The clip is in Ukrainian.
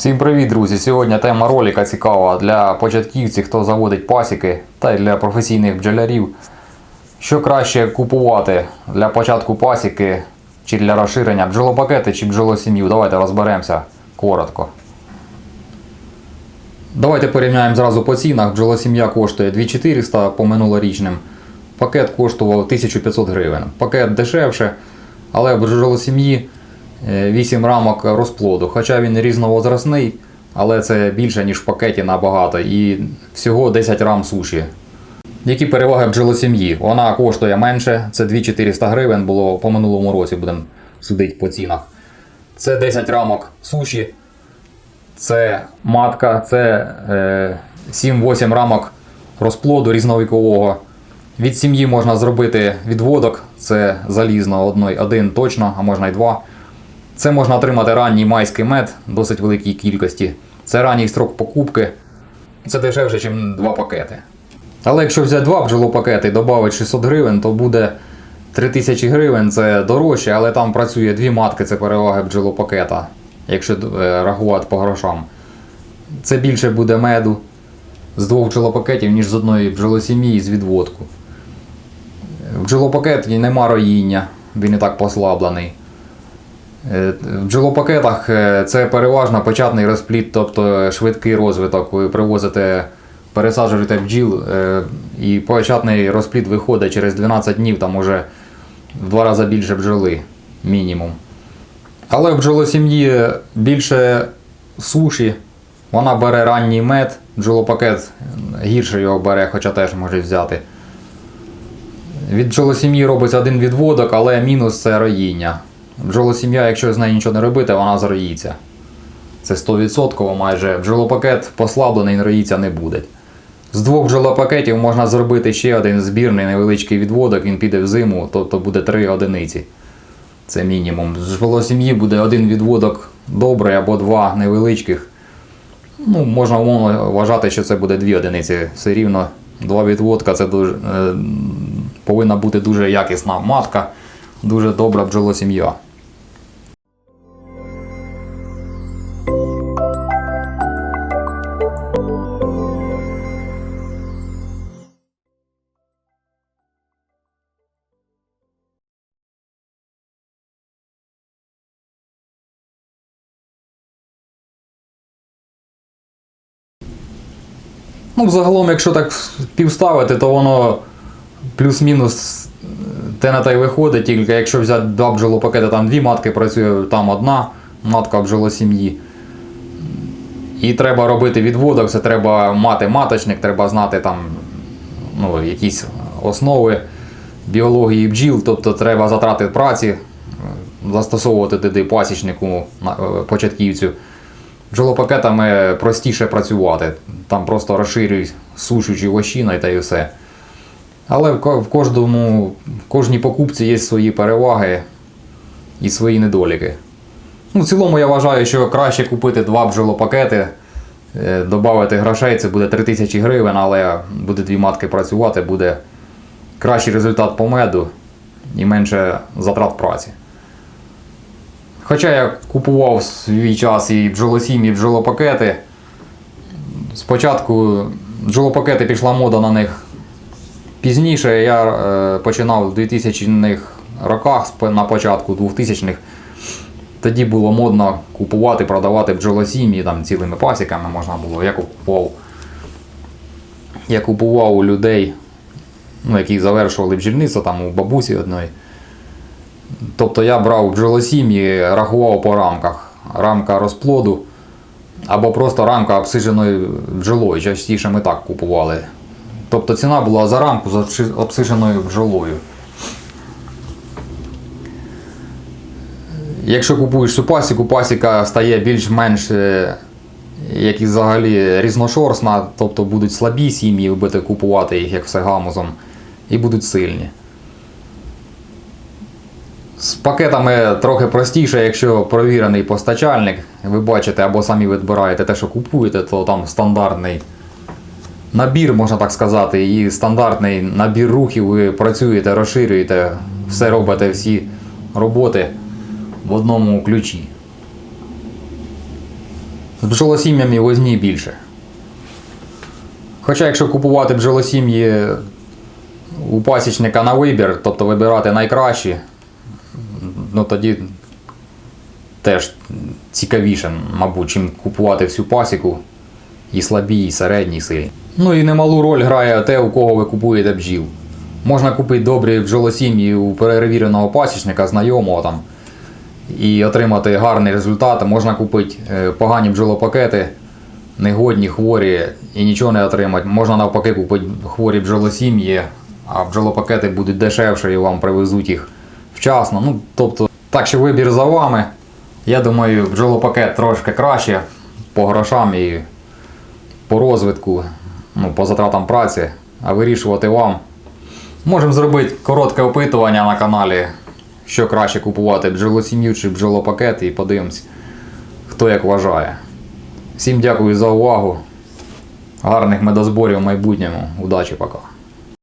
Всім привіт, друзі! Сьогодні тема ролика цікава для початківців, хто заводить пасіки, та й для професійних бджолярів. Що краще купувати для початку пасіки чи для розширення бджолопакети чи бджолосім'ю? Давайте розберемося коротко. Давайте порівняємо зразу по цінах. Бджолосім'я коштує 2400 по минулорічним. Пакет коштував 1500 гривень. Пакет дешевше, але в бджолосім'ї 8 рамок розплоду. Хоча він різновозрастний, але це більше, ніж в пакеті набагато. І всього 10 рам суші. Які переваги бджолосім'ї? Вона коштує менше, це 2400 гривень було по минулому році, будемо судити по цінах. Це 10 рамок суші, це матка, це е, 7-8 рамок розплоду різновікового. Від сім'ї можна зробити відводок, це залізно один точно, а можна й два. Це можна отримати ранній майський мед досить великій кількості. Це ранній строк покупки. Це дешевше, ніж два пакети. Але якщо взяти два бджолопакети і додати 600 гривень, то буде 3000 гривень, це дорожче, але там працює дві матки, це переваги бджолопакета, якщо е, рахувати по грошам. Це більше буде меду з двох бджолопакетів, ніж з одної бджолосім'ї з відводку. В бджолопакеті нема роїння, він і так послаблений. Е, В бджолопакетах е, це переважно початний розплід, тобто швидкий розвиток. Ви привозите, пересаджуєте бджіл, е, і початний розплід виходить через 12 днів, там уже в два рази більше бджоли, мінімум. Але в бджолосім'ї більше суші, вона бере ранній мед, бджолопакет гірше його бере, хоча теж може взяти. Від бджолосім'ї робиться один відводок, але мінус це роїння. Бджолосім'я, якщо з нею нічого не робити, вона зроїться. Це 100% майже. Бджолопакет послаблений, роїться не буде. З двох бджолопакетів можна зробити ще один збірний невеличкий відводок, він піде в зиму, тобто буде 3 одиниці. Це мінімум. З бджолосім'ї буде один відводок добрий або два невеличких. Ну, можна умовно вважати, що це буде дві одиниці. Все рівно два відводка це дуже, е, повинна бути дуже якісна матка, дуже добра бджолосім'я. Ну, загалом, якщо так півставити, то воно плюс-мінус те на те й виходить, тільки якщо взяти два бджолопакети, там дві матки працює, там одна матка бджолосім'ї. І треба робити відводок, це треба мати маточник, треба знати там ну, якісь основи біології бджіл, тобто треба затрати праці, застосовувати туди пасічнику е, початківцю. Бджолопакетами простіше працювати. Там просто розширюють сушучі вощина та й все. Але в кожному, в кожній покупці є свої переваги і свої недоліки. Ну, в цілому я вважаю, що краще купити два бджолопакети, е, додати грошей, це буде 3000 гривень, але буде дві матки працювати, буде кращий результат по меду і менше затрат праці. Хоча я купував свій час і бджолосім, і бджолопакети. Спочатку бджолопакети пішла мода на них пізніше. Я е, починав в 2000-х роках, на початку 2000-х. Тоді було модно купувати, продавати бджолосім'ї там цілими пасіками можна було. Я купував, я купував у людей, ну, які завершували бджільництво, там у бабусі одної. Тобто я брав бджолосім'ї, рахував по рамках. Рамка розплоду або просто рамка обсиженої бджолою. Частіше ми так купували. Тобто ціна була за рамку з обсиженою бджолою. Якщо купуєш цю пасіку, пасіка стає більш-менш е, як і взагалі різношорстна, тобто будуть слабі сім'ї, будете купувати їх як все гамузом, і будуть сильні. З пакетами трохи простіше, якщо провірений постачальник, ви бачите або самі відбираєте те, що купуєте, то там стандартний набір, можна так сказати, і стандартний набір рухів, ви працюєте, розширюєте, все робите, всі роботи в одному ключі. З бджолосім'ями возні більше. Хоча якщо купувати бджолосім'ї у пасічника на вибір, тобто вибирати найкращі, ну тоді теж цікавіше, мабуть, чим купувати всю пасіку і слабі, і середні, і сильні. Ну і немалу роль грає те, у кого ви купуєте бджіл. Можна купити добрі бджолосім'ї у перевіреного пасічника, знайомого там, і отримати гарний результат. Можна купити е, погані бджолопакети, негодні, хворі і нічого не отримати. Можна навпаки купити хворі бджолосім'ї, а бджолопакети будуть дешевші і вам привезуть їх вчасно. Ну, тобто, так що вибір за вами. Я думаю, бджолопакет трошки краще по грошам і по розвитку, ну, по затратам праці, а вирішувати вам. Можемо зробити коротке опитування на каналі, що краще купувати бджолосім'ю чи бджолопакет, і подивимось, хто як вважає. Всім дякую за увагу. Гарних медозборів в майбутньому. Удачі, пока.